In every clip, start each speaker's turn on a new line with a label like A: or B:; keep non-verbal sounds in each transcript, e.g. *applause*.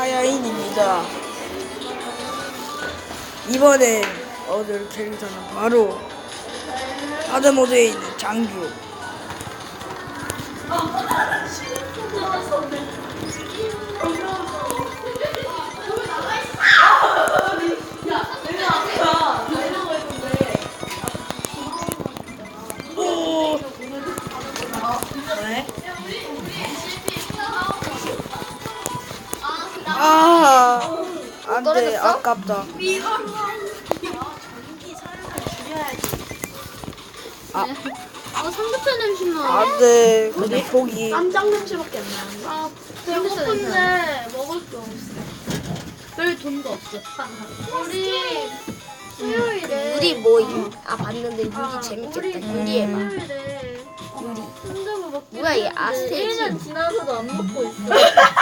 A: 하야인입니다. 이번에 얻을 캐릭터는 바로 하드모드에 있는 장규. 아, 안 돼,
B: 떨어졌어?
A: 아깝다. 아,
B: 아 삼겹살 냄새 나.
A: 안 돼, 근데 포기.
B: 쌈장 냄새밖에 안 나는데. 아 배고픈데 먹을 게 없어. 별 돈도 없어. 우리 수요일에
C: 유리 모임. 아 봤는데 유리
B: 아,
C: 재밌겠다.
B: 우리
C: 유리 해봐.
B: 수요일에
C: 유리.
B: 순두부 먹기
C: 뭐야, 얘 아스테지.
B: 1년 지나서도 안 먹고 있어. *laughs*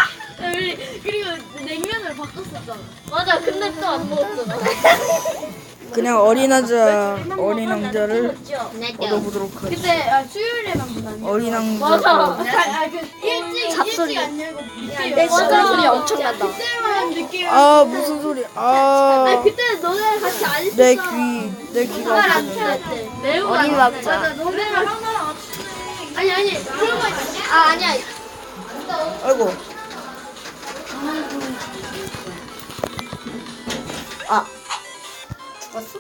B: 우리 그리고 냉면을 바꿨었잖아. 맞아. 근데 또 안 먹었잖아.
A: 그냥 어린 왕자, 어린 왕자를
C: 네,
A: 얻어보도록 하겠습니다.
B: 그때 아, 수요일에만 문안
A: 어린 왕자.
B: 맞아. 아, 그 일찍
C: 잡소리.
B: 일찍 안 열고 늦게
C: 내
B: 열고.
C: 소리
B: 맞아.
C: 소리 엄청 난다.
B: 그때만 늦게 열고.
A: 아, 무슨 소리. 아,
B: 아니 그때 너네 같이 안 있었어.
A: 내 귀, 내 귀가 아프네.
B: 틀었대. 매우
C: 어린
B: 안
C: 왕자.
B: 맞아. 너네랑 하나랑 아니 아니 그런 거 있어.
C: 아 아니야.
A: 아이고. 아,
C: 죽었어?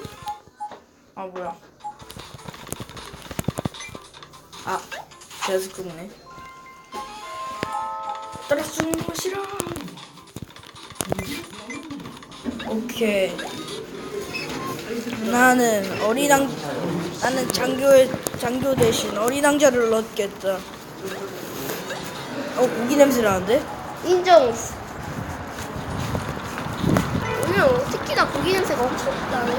A: 아, 뭐야. 아, 계속 끊네. 떨어 죽는 거 싫어. 오케이. 나는 어린 왕, 나는 장교의 장교 대신 어린 왕자를 얻겠다. 어 고기 냄새 나는데?
C: 인정. 오늘 특히나 고기 냄새가 엄청 나네.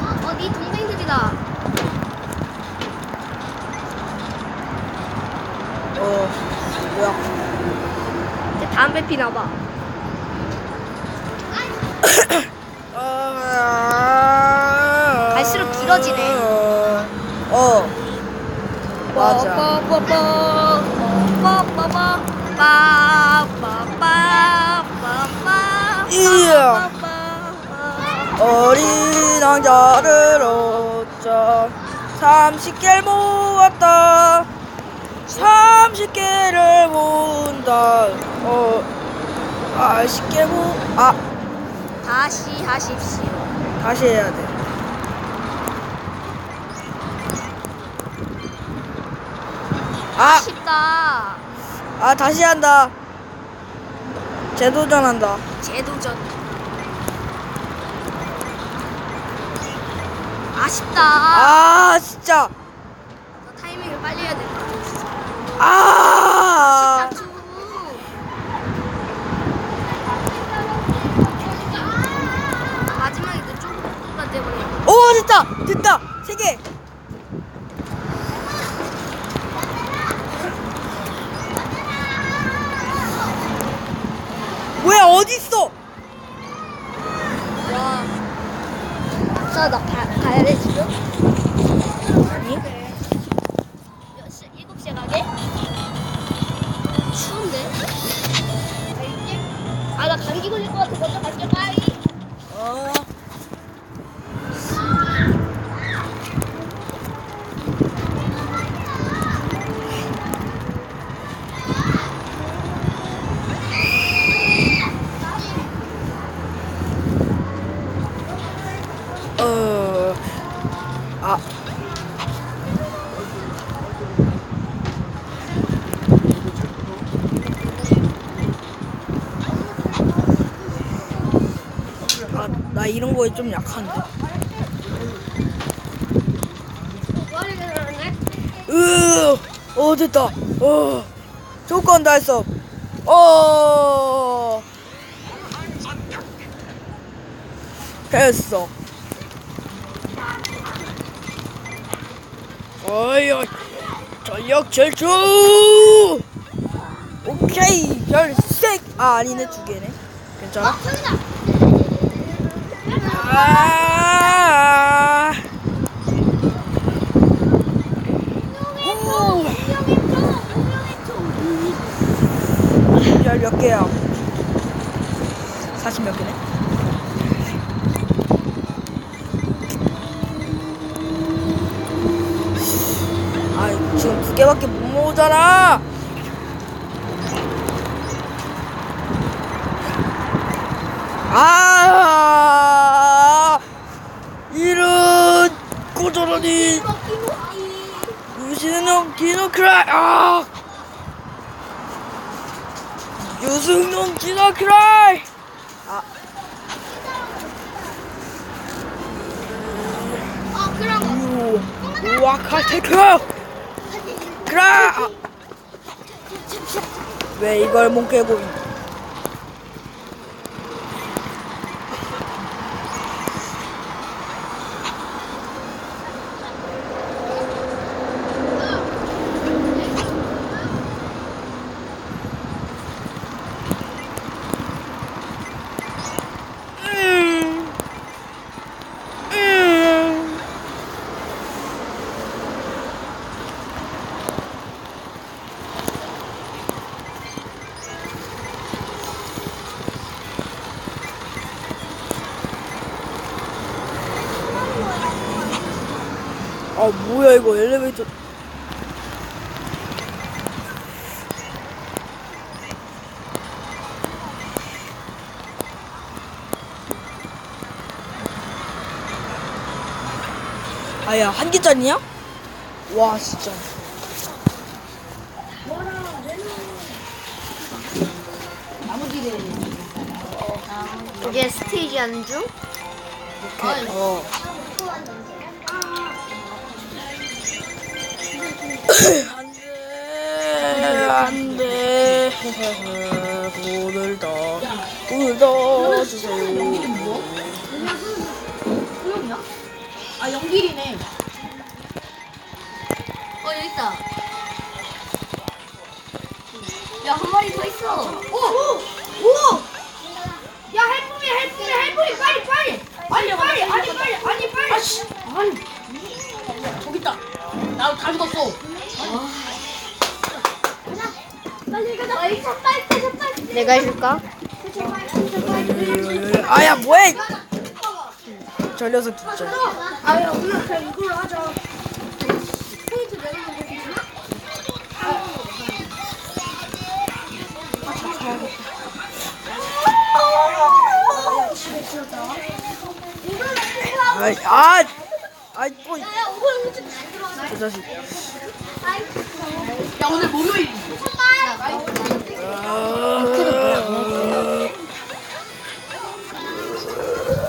C: 어, 어, 네 동생들이다.
A: 어 뭐야?
C: 이제 담배 피나 봐.
A: 아, *coughs*
C: 갈수록 길어지네.
A: 어 맞아. 이야. 어린 왕자를 얻자 30개를 모았다. 30개를 모은다. 어 40개 모아.
C: 다시 하십시오.
A: 다시 해야 돼. 아,
C: 쉽다.
A: 아 다시 한다. 재도전한다
C: 재도전. 아쉽다.
A: 아 진짜
C: 너 타이밍을 빨리 해야 된다.
A: 아
C: 다투. 마지막에 너 조금만 돼버려.
A: 오 됐다 됐다 세 개 아,
C: 나
A: 이런 거에 좀 약한데. 으, 어 됐다. 어, 조건 달성. 어, 됐어. 어이, 어이, 전력 질주. 오케이, 열색. 아 아니네 두 개네. 괜찮아? 아. 오. 야별몇 개야? 40 몇 개네? 아 지금 두 개밖에 못 모으잖아. 아 이런 고저러니. 유신형 디노크라이 아! 유승용 디노크라이!
C: 어 그런 거.
A: 우 와카테크! 그라 아. 왜 이걸 못 깨고 있- 음. 음. 아 뭐야 이거 엘리베이터 아야 한 개짜리냐? 와 진짜
C: 이게 스테이지 안중?
A: 어 안돼 안돼 돈을 더 돈을 더 주세요
D: 소영이야? 아 연길이네.
C: 어 여기 있다. 야 한 마리 더 있어.
D: 오! 오! 야 헬프미 헬프미 헬프미 빨리 빨리 빨리 빨리 아니 빨리 아니 빨리 아니 저기 있다 나다 죽었어
C: 내가 해줄까?
A: 아야 뭐해 저 녀석 진짜
D: 아야 우리 그냥 이걸로 하자
A: 아아 이 또이 저 자식
D: 야 오늘 목요일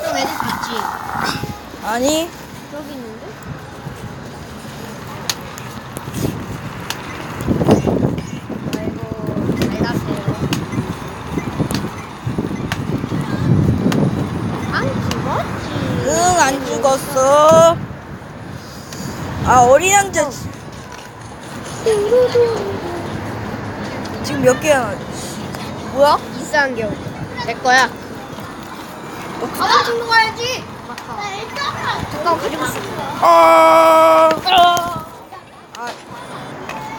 C: 좀 애들 있지.
A: 아니
C: 여기 있는데? 아이고 잘 갔어요. 안 죽었지.
A: 응 안 죽었어 아 어린 왕자 지금 몇 개야 뭐야
C: 이스 안경. 내 거야. 가방 들고 가야지. 잠깐 가지고 있어.
A: 아,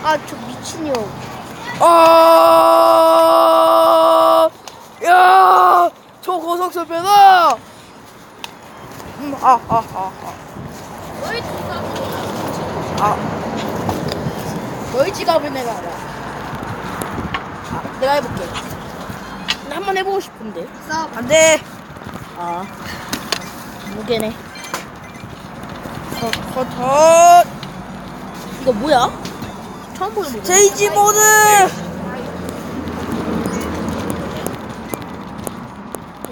C: 아 저 미친년.
A: 아, 야, 저 고속선 빼다. 음, 아, 아, 아, 아. 아,
D: 너희 지갑을 내가 알아 아, 내가 해볼게 나 한번 해보고 싶은데
C: 써.
A: 안 돼.
D: 아 무게네
A: 컷, 컷, 컷.
D: 이거 뭐야? 처음 보는 무게
A: 제이지 모드.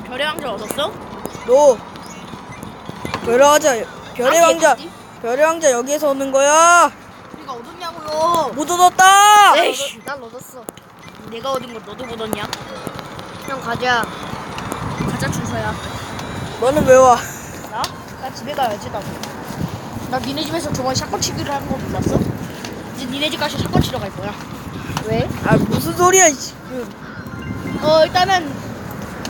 D: 별의 왕자 얻었어?
A: 너. 별의 왕자, 별의
D: 아니,
A: 왕자,
D: 어디?
A: 별의 왕자 여기에서 오는 거야.
D: 우리가 얻었냐고요
A: 못 얻었다.
D: 에이씨
C: 난 얻었어.
D: 내가 얻은 걸 너도 얻었냐?
C: 형 가자.
D: 가짜 준서야
A: 너는 왜 와?
D: 나? 나 집에 가야지 나도 나 니네 집에서 저번에 샷건 치기를 한 거 몰랐어? 이제 니네 집 가서 샷건 치러 갈 거야
C: 왜?
A: 아, 무슨 소리야, 지금.
D: 어 일단은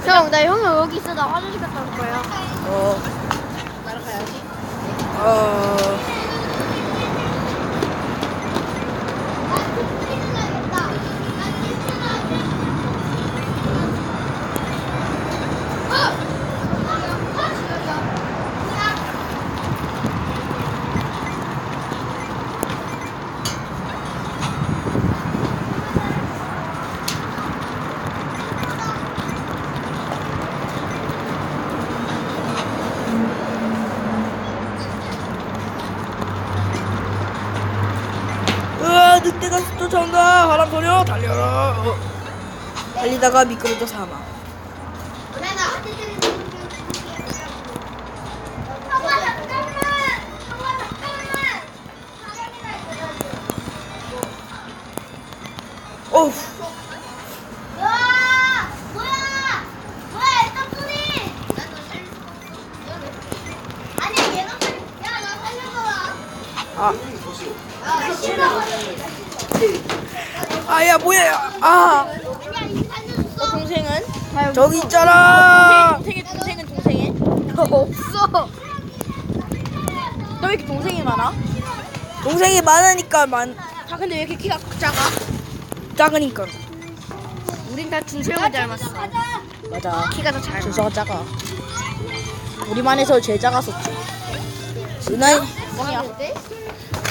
C: 형, 나 형이 여기 있어. 나 화장실 갔다 올 거야.
A: 어, 어. 바람소녀 달려라. 어. 달리다가 미끄러져 사망 어우 아 아 야 뭐야 아
C: 너 동생은?
A: 저기 있잖아
C: 동생의 동생은 동생의? *laughs*
A: 없어
C: 너 왜 이렇게 동생이 많아?
A: 동생이 많으니까
C: 많다 근데 왜 이렇게 키가 작아?
A: 작으니까
C: 우린 다 준수형을 닮았어.
D: 맞아.
C: 키가 더 작아.
D: 준서가 작아. 우리만 해서 제일 작았었지.
A: 은하이
C: 뭐야?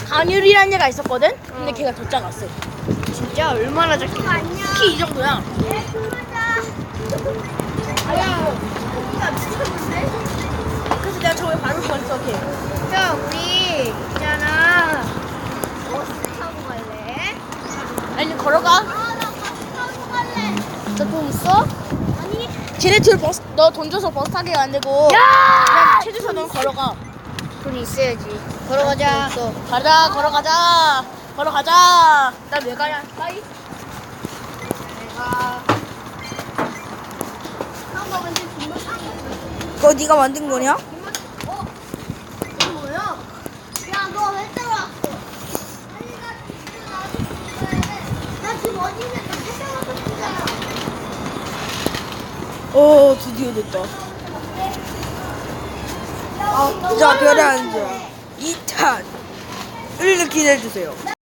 D: 강율이라는 애가 있었거든? 근데 걔가 더 작았어.
C: 진짜 얼마나 작게?
D: 키 이 정도야. 그래서 내가 저번에 밟을 뻔했어, 걔.
C: 야 우리 있잖아. 버스 타고 갈래?
D: 아니, 걸어가.
C: 너돈 있어?
D: 쟤네 둘 버스, 너 돈 줘서 버스 타게 안 되고. 그냥 최주서 넌 걸어가.
C: 돈 있어야지. 걸어가자.
D: 가자, 걸어가자. 걸어가자. 나 왜 가냐? 빠이.
A: 그거 네가 만든 거냐?
E: 야너왜 들어왔어? 아니 나 지금 나나 지금 어디 있는지 찾아가서 보잖아.
A: 어 드디어 됐다 자 별에 앉아. 2탄. 을 기대해주세요